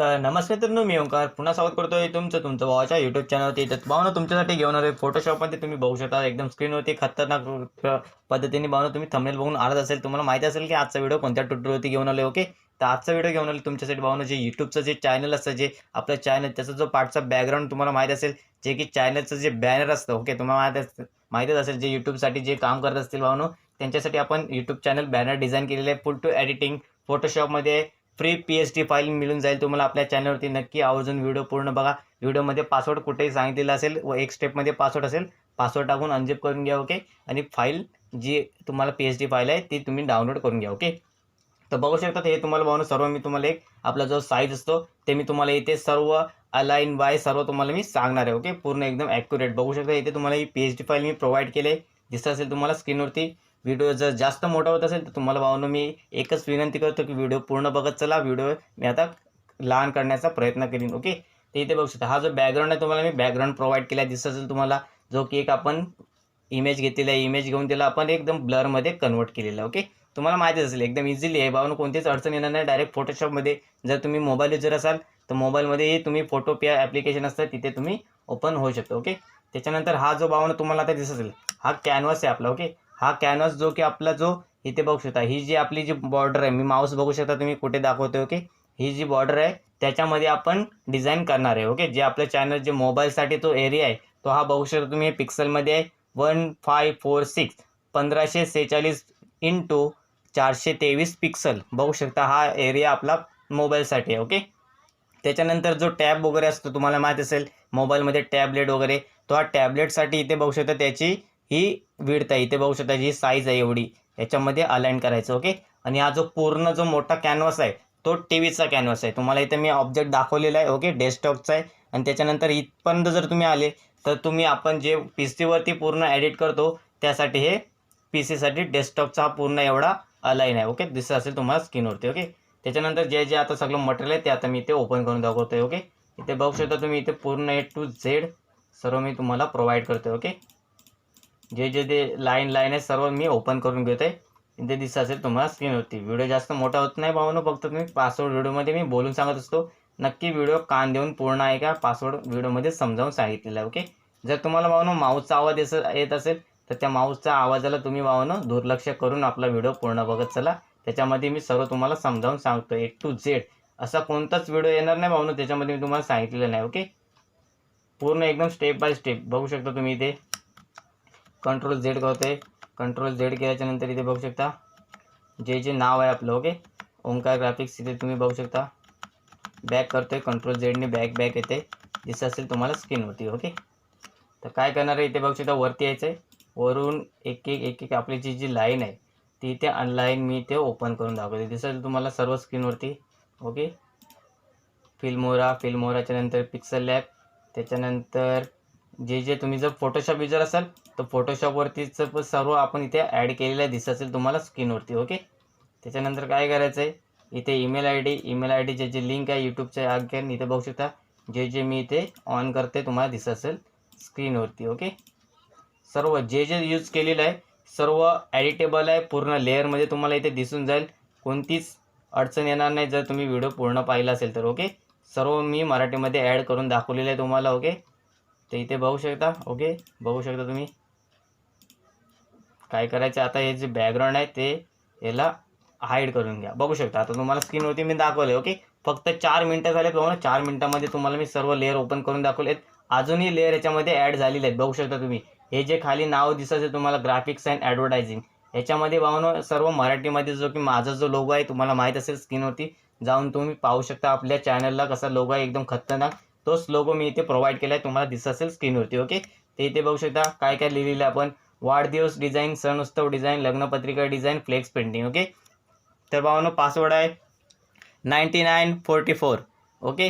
तर नमस्कार मित्रांनो मी ओंकार. पुन्हा स्वागत करतोय तुमचं तुमचं भावाच्या यूट्यूब चॅनलवरती तर भावना तुमच्यासाठी घेऊन आलोय फोटोशॉपमध्ये तुम्ही बघू शकता एकदम स्क्रीनवरती खतरनाक पद्धतीने भावना तुम्ही थंबनेल बघून आलाच असेल तुम्हाला माहिती असेल की आजचा व्हिडिओ कोणत्या ट्युटोरियलवरती घेऊन आले ओके तर आजचा व्हिडिओ घेऊन आलो तुमच्यासाठी भावना जे यूट्यूबचं जे चॅनल असतं जे आपलं चॅनल त्याचा जो पार्टचा बॅकग्राऊंड तुम्हाला माहिती असेल जे की चॅनलचं जे बॅनर असतं ओके तुम्हाला माहिती असतं माहितीच असेल जे यूट्यूबसाठी जे काम करत असतील भावनो त्यांच्यासाठी आपण यूट्यूब चॅनल बॅनर डिझाईन केलेले आहे full to editing फोटोशॉपमध्ये free P H D file मिळून जाईल. तुम्हाला आपल्या चॅनलवरती नक्की आवर्जून व्हिडिओ पूर्ण बघा. व्हिडिओमध्ये पासवर्ड कुठेही सांगितलेला असेल व एक स्टेपमध्ये पासवर्ड असेल पासवर्ड टाकून अनजिप करून घ्या ओके आणि फाईल जी तुम्हाला पी एच डी फाईल आहे ती तुम्ही डाउनलोड करून घ्या ओके तर बघू शकता हे तुम्हाला बघून सर्व मी तुम्हाला एक आपला जो साईज असतो ते मी तुम्हाला इथे सर्व अलाईन बाय सर्व तुम्हाला मी सांगणार आहे ओके पूर्ण एकदम ॲक्युरेट बघू शकता इथे तुम्हाला ही पी एच डी फाईल मी प्रोव्हाइड केले दिसत असेल तुम्हाला स्क्रीनवरती व्हिडिओ जर जास्त मोठा होत असेल तर तुम्हाला भावनं मी एकच विनंती करतो की व्हिडिओ पूर्ण बघत चला. व्हिडिओ मी आता लहान करण्याचा प्रयत्न करीन ओके? ते इथे बघू शकता हा जो बॅकग्राऊंड आहे तुम्हाला मी बॅकग्राऊंड प्रोव्हाइड केला दिसत असेल तुम्हाला जो की एक आपण इमेज घेतलेला आहे. इमेज घेऊन त्याला आपण एकदम ब्लरमध्ये कन्वर्ट केलेला आहे ओके? तुम्हाला माहितीच असेल एकदम इझिली आहे. भावनं कोणतीच अडचण येणार नाही. डायरेक्ट फोटोशॉपमध्ये जर तुम्ही मोबाईल युजर असाल तर मोबाईलमध्येही तुम्ही फोटो पे ॲप्लिकेशन असतं तिथे तुम्ही ओपन होऊ शकतो ओके? त्याच्यानंतर हा जो भावना तुम्हाला आता दिसत असेल हा कॅनव्हास आहे आपला ओके? हा कॅनव्हास जो की आपला जो इथे बघू शकता ही जी आपली जी बॉर्डर आहे मी माऊस बघू शकता तुम्ही कुठे दाखवतो ओके ही जी बॉर्डर आहे त्याच्यामध्ये आपण डिझाईन करणार आहे ओके जे आपलं चॅनल जे मोबाईलसाठी तो एरिया आहे तो हा बघू शकता तुम्ही पिक्सलमध्ये आहे. वन फाय फोर सिक्स पंधराशे सेहेचाळीस इंटू चारशे तेवीस पिक्सल बघू शकता हा एरिया आपला मोबाईलसाठी आहे ओके त्याच्यानंतर जो टॅब वगैरे असतो तुम्हाला माहीत असेल मोबाईलमध्ये टॅबलेट वगैरे तो हा टॅबलेटसाठी इथे बघू शकता त्याची ही विडत आहे इथे बघू शकता जी साईज आहे एवढी याच्यामध्ये अलाईन करायचं ओके आणि हा जो पूर्ण जो मोठा कॅनव्हास आहे तो टी व्हीचा कॅनव्हास आहे. तुम्हाला इथे मी ऑब्जेक्ट दाखवलेला आहे ओके डेस्कटॉपचा आहे. आणि त्याच्यानंतर इथपर्यंत जर तुम्ही आले तर तुम्ही आपण जे पी सीवरती पूर्ण एडिट करतो त्यासाठी हे पी सीसाठी डेस्कटॉपचा हा पूर्ण एवढा अलाईन आहे ओके दिसत असेल तुम्हाला स्क्रीनवरती ओके त्याच्यानंतर जे जे आता सगळं मटेरियल आहे ते आता मी इथे ओपन करून दाखवतो आहे ओके इथे बघू शकता तुम्ही इथे पूर्ण ए टू झेड सर्व मी तुम्हाला प्रोव्हाइड करतो ओके जे जे ते लाईन लाईन आहे सर्व मी ओपन करून घेतो आहे ते दिसत असेल तुम्हाला स्क्रीनवरती व्हिडिओ जास्त मोठा होत नाही भावनं फक्त तुम्ही पासवर्ड व्हिडिओमध्ये मी बोलून सांगत असतो. नक्की व्हिडिओ कान देऊन पूर्ण आहे का? पासवर्ड व्हिडिओमध्ये समजावून सांगितलेलं आहे ओके जर तुम्हाला भावनं माऊसचा आवाज येत असेल तर त्या माऊसच्या आवाजाला तुम्ही भावनं दुर्लक्ष करून आपला व्हिडिओ पूर्ण बघत चला. त्याच्यामध्ये मी सर्व तुम्हाला समजावून सांगतो. ए टू झेड असा कोणताच व्हिडिओ येणार नाही भावनं त्याच्यामध्ये मी तुम्हाला सांगितलेलं नाही ओके पूर्ण एकदम स्टेप बाय स्टेप बघू शकता तुम्ही इथे. कंट्रोल झेड करतोय. कंट्रोल झेड केल्याच्यानंतर इथे बघू शकता. जे जे नाव आहे आपलं ओके ओंकार ग्राफिक्स इथे तुम्ही बघू शकता. बॅक करतोय. कंट्रोल झेडने बॅक बॅक येते. दिसत असेल तुम्हाला स्क्रीनवरती ओके तर काय करणार आहे इथे बघू शकता वरती यायचं आहे वरून एक एक एक एक आपली जी जी लाईन आहे ती इथे अनलाईन मी इथे ओपन करून दाखवते दिसेल तुम्हाला सर्व स्क्रीनवरती ओके फिल्मोरा फिल्मोराच्या नंतर पिक्सल लॅब त्याच्यानंतर जे जे तुम्ही जर फोटोशॉप युजर असाल तर फोटोशॉपवरतीचं पण सर्व आपण इथे ॲड केलेलं आहे दिसत असेल तुम्हाला स्क्रीनवरती ओके त्याच्यानंतर काय करायचं आहे इथे email I D email I D जे जे लिंक आहे यूट्यूबच्या आज्ञान इथे बघू शकता जे जे मी इथे ऑन करते तुम्हाला दिसत असेल स्क्रीनवरती ओके सर्व जे जे यूज केलेलं आहे सर्व ॲडिटेबल आहे पूर्ण लेअरमध्ये तुम्हाला इथे दिसून जाईल. कोणतीच अडचण येणार नाही जर तुम्ही व्हिडिओ पूर्ण पाहिला असेल तर ओके सर्व मी मराठीमध्ये ॲड करून दाखवलेलं आहे तुम्हाला ओके तर इथे बघू शकता ओके? बघू शकता तुम्ही. काय करायचं आता हे जे बॅकग्राऊंड आहे ते याला हाईड करून घ्या. बघू शकता आता तुम्हाला स्क्रीनवरती मी दाखवले ओके? फक्त चार मिनटं झाले बघा ना चार मिनटामध्ये तुम्हाला मी सर्व लेअर ओपन करून दाखवलेत. अजूनही लेअर याच्यामध्ये ॲड झालेले आहेत बघू शकता तुम्ही. हे जे खाली नाव दिसत आहे तुम्हाला ग्राफिक्स अँड ॲडव्हर्टायझिंग याच्यामध्ये भावनो सर्व मराठीमध्ये जो की माझा जो लोगो आहे तुम्हाला माहीत असेल स्क्रीनवरती जाऊन तुम्ही पाहू शकता आपल्या चॅनलला कसा लोगो आहे एकदम खतरनाक. तोच लोगो मी इथे प्रोव्हाइड केला आहे तुम्हाला दिसत असेल स्क्रीनवरती ओके ते इथे बघू शकता काय काय लिहिलेलं आहे आपण. वाढदिवस डिझाईन सण उत्सव डिझाईन लग्नपत्रिका डिझाईन फ्लेक्स पेंटिंग ओके तर भावानो पासवर्ड आहे ninety nine forty four okay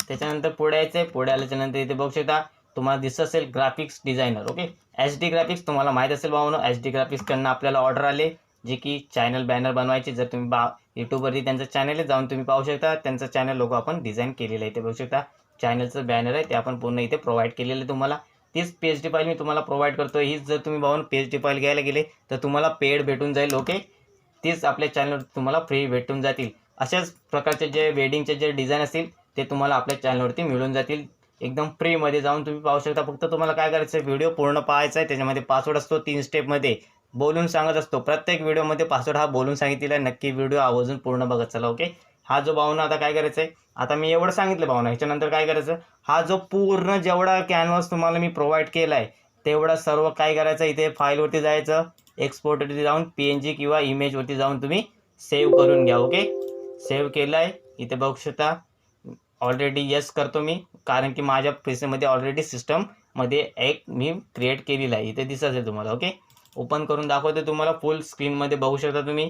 त्याच्यानंतर पुढे यायचं आहे. पुढे आल्याच्यानंतर इथे बघू शकता तुम्हाला दिसत असेल graphics designer okay H D graphics तुम्हाला माहीत असेल भावानो एच डी ग्राफिक्सकडनं आपल्याला ऑर्डर आले जे की चॅनल बॅनर बनवायचे. जर तुम्ही बा यूट्यूबवरती त्यांचं चॅनल आहे जाऊन तुम्ही पाहू शकता त्यांचं चॅनल लोगो आपण डिझाईन केलेलं आहे. ते बघू शकता चॅनलचं बॅनर आहे ते आपण पूर्ण इथे प्रोव्हाइड केलेलं आहे तुम्हाला. तीच पेज एच डी फाईल मी तुम्हाला प्रोव्हाइड करतो हीच जर तुम्ही पाहून पेज एच डी फाईल घ्यायला गेले तर तुम्हाला पेड भेटून जाईल ओके तीच आपल्या चॅनलवर तुम्हाला फ्री भेटून जातील. अशाच प्रकारचे जे वेडिंगचे जे डिझाईन असतील ते तुम्हाला आपल्या चॅनलवरती मिळून जातील. एकदम फ्रीमध्ये जाऊन तुम्ही पाहू शकता. फक्त तुम्हाला काय करायचं आहे व्हिडिओ पूर्ण पाहायचा आहे. त्याच्यामध्ये पासवर्ड असतो तीन स्टेपमध्ये बोलून सांगत असतो. प्रत्येक व्हिडिओमध्ये पासवर्ड हा बोलून सांगितलेला आहे. नक्की व्हिडिओ आवर्जून पूर्ण बघत चला ओके हा जो भावना आता काय करायचं आहे आता मी एवढं सांगितलं भावना ह्याच्यानंतर काय करायचं? हा जो पूर्ण जेवढा कॅनव्हास तुम्हाला मी प्रोव्हाइड केला आहे तेवढा सर्व काय करायचं इथे? फाईलवरती जायचं एक्सपोर्टवरती जाऊन पी एन जी किंवा इमेजवरती जाऊन तुम्ही सेव्ह करून घ्या ओके सेव्ह केलं आहे इथे बघू शकता ऑलरेडी येस करतो मी कारण की माझ्या पीसीमध्ये ऑलरेडी सिस्टममध्ये एक मी क्रिएट केलेला आहे इथे दिसत आहे तुम्हाला ओके ओपन करून दाखवते तुम्हाला फुल स्क्रीनमध्ये बघू शकता तुम्ही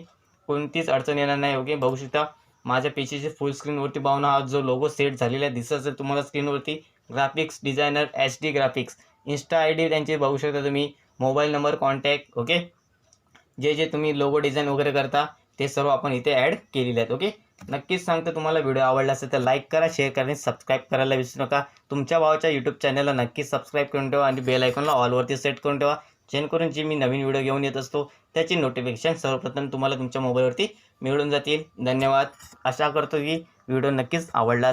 कोणतीच अडचण येणार नाही ओके बघू शकता माझ्या पीसीची फुल स्क्रीनवरती पाहून हा जो लोगो सेट झालेला आहे दिसत असेल तुम्हाला स्क्रीनवरती graphics designer H D graphics insta ID D त्यांचे बघू शकता तुम्ही मोबाईल नंबर कॉन्टॅक्ट ओके जे जे तुम्ही लोगो डिझाईन वगैरे करता ते सर्व आपण इथे ॲड केलेले आहेत ओके नक्कीच सांगतो तुम्हाला व्हिडिओ आवडला असेल तर लाईक करा शेअर करा आणि सबस्क्राईब करायला विसरू नका. तुमच्या भावाच्या यूट्यूब चॅनलला नक्कीच सबस्क्राईब करून ठेवा आणि बेल आयकॉनला ऑलवरती सेट करून ठेवा. जेणेकरून जी मी नवीन व्हिडिओ घेऊन येत असतो त्याची नोटिफिकेशन सर्वप्रथम तुम्हाला तुमच्या मोबाईलवरती मिळून जातील. धन्यवाद. आशा करतो की व्हिडिओ नक्कीच आवडला